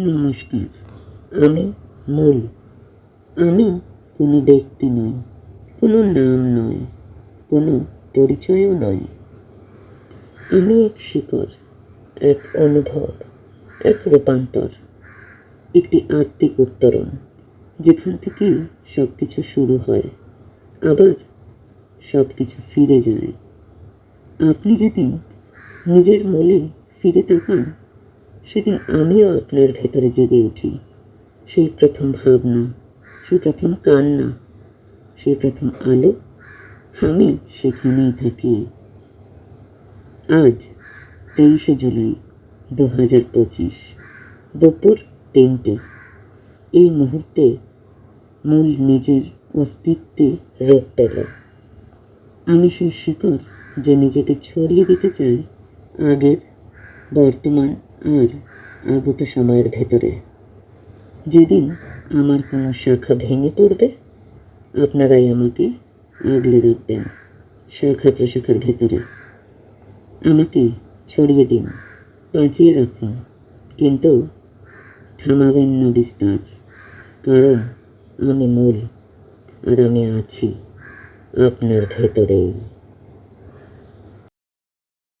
নমস্কার আমি মূল। আমি কোনো ব্যক্তি নই, কোনো নাম নয় কোনো পরিচয়ও নয় আমি এক শিকড় এক অনুভব, এক রূপান্তর, একটি আত্মিক উত্তরণ, যেখান থেকে সব কিছু শুরু হয়। আবার সব কিছু ফিরে যায়। আপনি যেদিন নিজের মূলে ফিরে তাকান সেদিন আমিও আপনার ভেতরে জেগে উঠি। সেই প্রথম ভাবনা, সেই প্রথম কান্না, সেই প্রথম আলো আমি সেখানেই থাকি। আজ তেইশে জুলাই দু হাজার পঁচিশ, দুপুর তিনটে। এই মুহূর্তে মূল নিজের অস্তিত্বে রূপ পেল। আমি সেই শিকড় যে নিজেকে ছড়িয়ে দিতে চাই, আগের বর্তমান আর আগত সময়ের ভেতরে। যেদিন আমার কোনো শাখা ভেঙে পড়বে, আপনারাই আমাকে আগলে রাখবেন শাখা প্রশাখার ভেতরে। আমাকে ছড়িয়ে দিন, বাঁচিয়ে রাখুন, কিন্তু থামাবেন না বিস্তার, কারণ আমি মূল আর আমি আছি আপনার ভেতরেই।